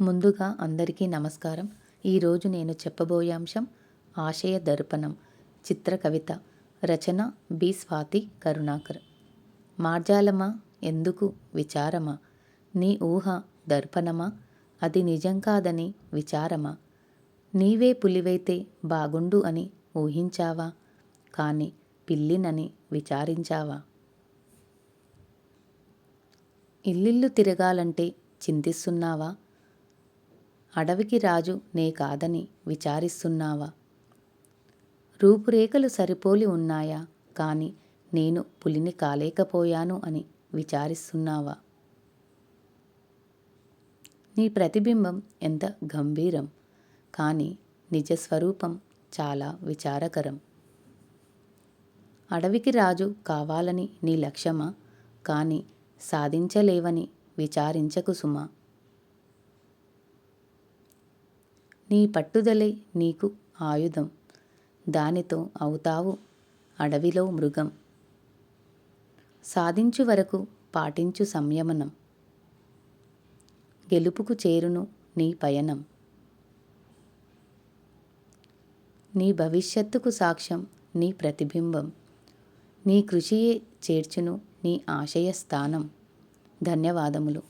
ముందుగా అందరికీ నమస్కారం. ఈరోజు నేను చెప్పబోయే అంశం ఆశయ దర్పణం చిత్ర కవిత రచన బి. స్వాతి కరుణాకర్. మార్జాలమా? ఎందుకు? విచారమా? నీ ఊహ దర్పణమా? అది నిజం కాదని విచారమా? నీవే పులివైతే బాగుండు అని ఊహించావా? కానీ పిల్లినని విచారించావా? ఇల్లిల్లు తిరగాలంటే చింతిస్తున్నావా? అడవికి రాజు నే కాదని విచారిస్తున్నావా? రూపురేఖలు సరిపోలి ఉన్నాయా? కానీ నేను పులిని కాలేకపోయాను అని విచారిస్తున్నావా? నీ ప్రతిబింబం ఎంత గంభీరం. కానీ నిజస్వరూపం చాలా విచారకరం. అడవికి రాజు కావాలని నీ లక్ష్యమా? కానీ సాధించలేవని విచారించకు సుమా. నీ పట్టుదలే నీకు ఆయుధం. దానితో అవుతావు అడవిలో మృగం. సాధించు వరకు పాటించు సంయమనం. గెలుపుకు చేరును నీ పయనం. నీ భవిష్యత్తుకు సాక్ష్యం నీ ప్రతిబింబం. నీ కృషియే చేర్చును నీ ఆశయ స్థానం ధన్యవాదములు.